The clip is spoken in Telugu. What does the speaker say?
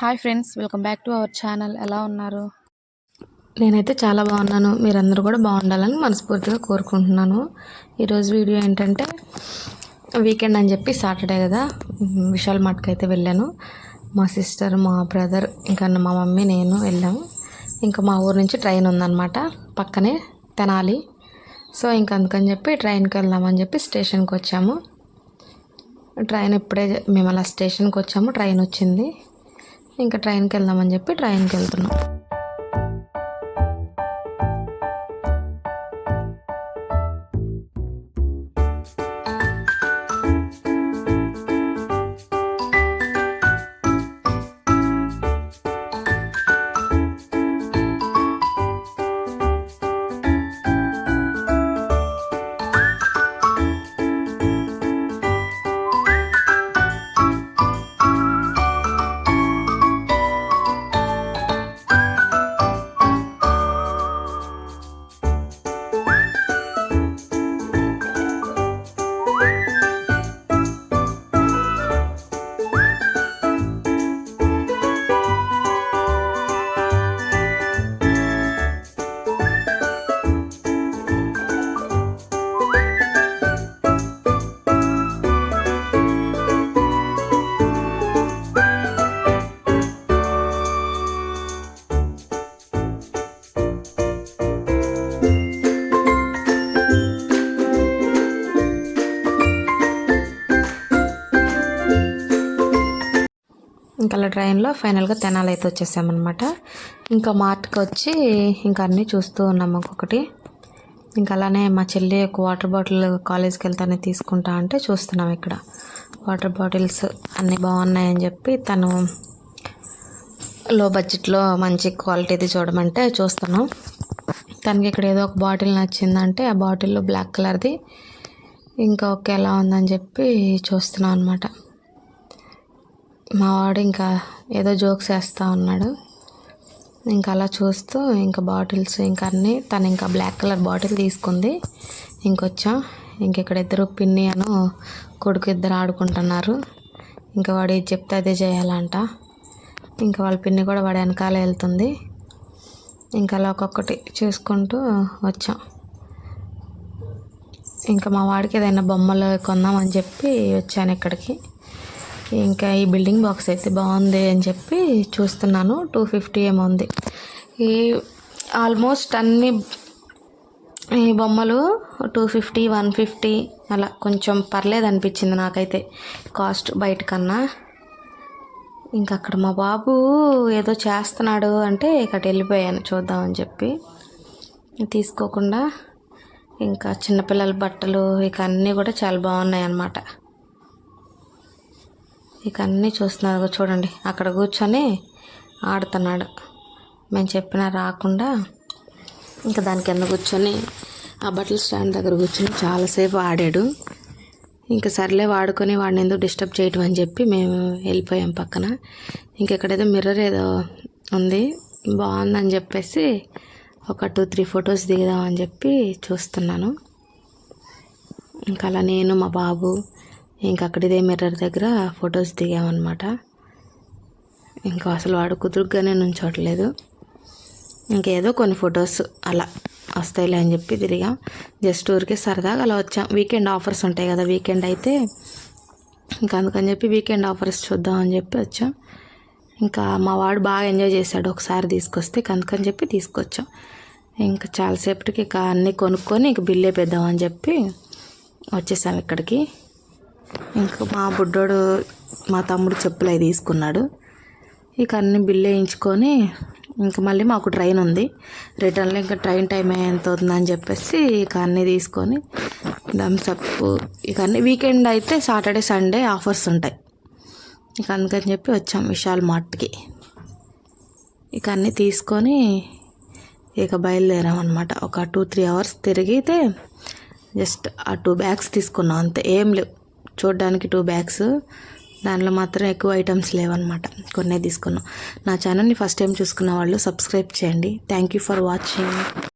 Hi friends welcome back to our channel ఎలా ఉన్నారు? నేనైతే చాలా బాగున్నాను. మీరందరూ కూడా బాగుండాలని మనస్ఫూర్తిగా కోరుకుంటున్నాను. ఈరోజు వీడియో ఏంటంటే వీకెండ్ అని చెప్పి సాటర్డే కదా విశాల్ మార్ట్కి అయితే వెళ్ళాను. మా సిస్టర్ మా బ్రదర్ ఇంకా మా మమ్మీ నేను వెళ్ళాము ఇంకా మా ఊరు నుంచి ట్రైన్ ఉందన్నమాట పక్కనే తెనాలి. సో ఇంక అందుకని చెప్పి ట్రైన్కి వెళ్దామని చెప్పి స్టేషన్కి వచ్చాము. ట్రైన్ ఇప్పుడే మేము అలా స్టేషన్కి వచ్చాము ట్రైన్ వచ్చింది. ఇంకా ట్రైన్కి వెళ్దామని చెప్పి ట్రైన్కి వెళ్తున్నాం. ఇంకా అలా ట్రైన్లో ఫైనల్గా తెనాలి అయితే వచ్చేసామన్నమాట. ఇంకా మార్ట్కి వచ్చి ఇంకా అన్నీ చూస్తూ ఉన్నాము ఒక్కొక్కటి. ఇంకా అలానే మా చెల్లి ఒక వాటర్ బాటిల్ కాలేజ్కి వెళ్తానే తీసుకుంటా అంటే చూస్తున్నాం ఇక్కడ. వాటర్ బాటిల్స్ అన్నీ బాగున్నాయని చెప్పి తను లో బడ్జెట్లో మంచి క్వాలిటీది చూడమంటే చూస్తున్నాం. తనకి ఇక్కడ ఏదో ఒక బాటిల్ నచ్చిందంటే ఆ బాటిల్లో బ్లాక్ కలర్ది ఇంకా ఓకే ఎలా ఉందని చెప్పి చూస్తున్నాం అనమాట మా వాడు ఇంకా ఏదో జోక్స్ వేస్తూ ఉన్నాడు. ఇంకా అలా చూస్తూ ఇంకా బాటిల్స్ ఇంకా అన్నీ తను ఇంకా బ్లాక్ కలర్ బాటిల్ తీసుకుంది. ఇంకొచ్చాం ఇంక ఇక్కడ ఇద్దరు పిన్ని అను కొడుకు ఇద్దరు ఆడుకుంటున్నారు. ఇంకా వాడు ఏది చెప్తే అదే చేయాలంట. ఇంకా వాళ్ళ పిన్ని కూడా వాడు వెనకాల వెళ్తుంది. ఇంకా అలా ఒక్కొక్కటి చూసుకుంటూ వచ్చాం. ఇంకా మా వాడికి ఏదైనా బొమ్మలు కొందామని చెప్పి వచ్చాను ఇక్కడికి. ఇంకా ఈ బిల్డింగ్ బాక్స్ అయితే బాగుంది అని చెప్పి చూస్తున్నాను. టూ ఫిఫ్టీ ఏమో ఉంది. ఈ ఆల్మోస్ట్ అన్ని ఈ బొమ్మలు టూ ఫిఫ్టీ వన్ ఫిఫ్టీ అలా కొంచెం పర్లేదు అనిపించింది నాకైతే కాస్ట్ బయట కన్నా. ఇంకా అక్కడ మా బాబు ఏదో చేస్తున్నాడు అంటే ఇక్కడ వెళ్ళిపోయాను చూద్దామని చెప్పి. తీసుకోకుండా ఇంకా చిన్నపిల్లల బట్టలు ఇక అన్నీ కూడా చాలా బాగున్నాయి అన్నమాట ఇక అన్నీ చూస్తున్నారు చూడండి. అక్కడ కూర్చొని ఆడుతున్నాడు. మేము చెప్పినా రాకుండా ఇంకా దాని కింద కూర్చొని ఆ బట్టల స్టాండ్ దగ్గర కూర్చొని చాలాసేపు ఆడాడు. ఇంకా సర్లే వాడుకొని వాడిని ఎందుకు డిస్టర్బ్ చేయటం అని చెప్పి మేము వెళ్ళిపోయాం పక్కన. ఇంకెక్కడేదో మిర్రర్ ఏదో ఉంది బాగుందని చెప్పేసి ఒక టూ త్రీ ఫొటోస్ దిగుదామని చెప్పి చూస్తున్నాను. ఇంకా అలా నేను మా బాబు ఇంకా అక్కడ ఇదే మిర్రర్ దగ్గర ఫొటోస్ దిగామన్నమాట. ఇంకా అసలు వాడు కుదురుగానే నుంచోట్లేదు. ఇంకేదో కొన్ని ఫొటోస్ అలా వస్తాయిలే అని చెప్పి తిరిగాం. జస్ట్ ఊరికే సరదాగా అలా వచ్చాం. వీకెండ్ ఆఫర్స్ ఉంటాయి కదా వీకెండ్ అయితే ఇంకా అందుకని చెప్పి వీకెండ్ ఆఫర్స్ చూద్దాం అని చెప్పి వచ్చాం. ఇంకా మా వాడు బాగా ఎంజాయ్ చేశాడు ఒకసారి తీసుకొస్తే అందుకని చెప్పి తీసుకొచ్చాం. ఇంకా చాలాసేపటికి ఇక అన్నీ కొనుక్కొని ఇంక బిల్ అని చెప్పి వచ్చేసాం ఇక్కడికి. ఇంకా మా బుడ్డోడు మా తమ్ముడు చెప్పులు అవి తీసుకున్నాడు. ఇక అన్ని బిల్ వేయించుకొని ఇంకా మళ్ళీ మాకు ట్రైన్ ఉంది. రిటర్న్లో ఇంకా ట్రైన్ టైం ఎంత అవుతుందని చెప్పేసి ఇక అన్నీ తీసుకొని థమ్స్అప్ ఇక అన్ని వీకెండ్ అయితే సాటర్డే సండే ఆఫర్స్ ఉంటాయి. ఇక అందుకని చెప్పి వచ్చాం విశాల్ మార్ట్కి. ఇక అన్నీ తీసుకొని ఇక బయలుదేరాం అనమాట ఒక టూ త్రీ అవర్స్ తిరిగితే జస్ట్ ఆ టూ బ్యాగ్స్ తీసుకున్నాం అంతే. ఏం లేవు. చూడడానికి టూ బ్యాగ్స్ దానిలో మాత్రం ఎక్కువ ఐటమ్స్ లేవన్నమాట. కొన్నే తీసుకున్నాం. నా ఛానల్ని ఫస్ట్ టైం చూసుకున్న వాళ్ళు సబ్స్క్రైబ్ చేయండి. Thank you for watching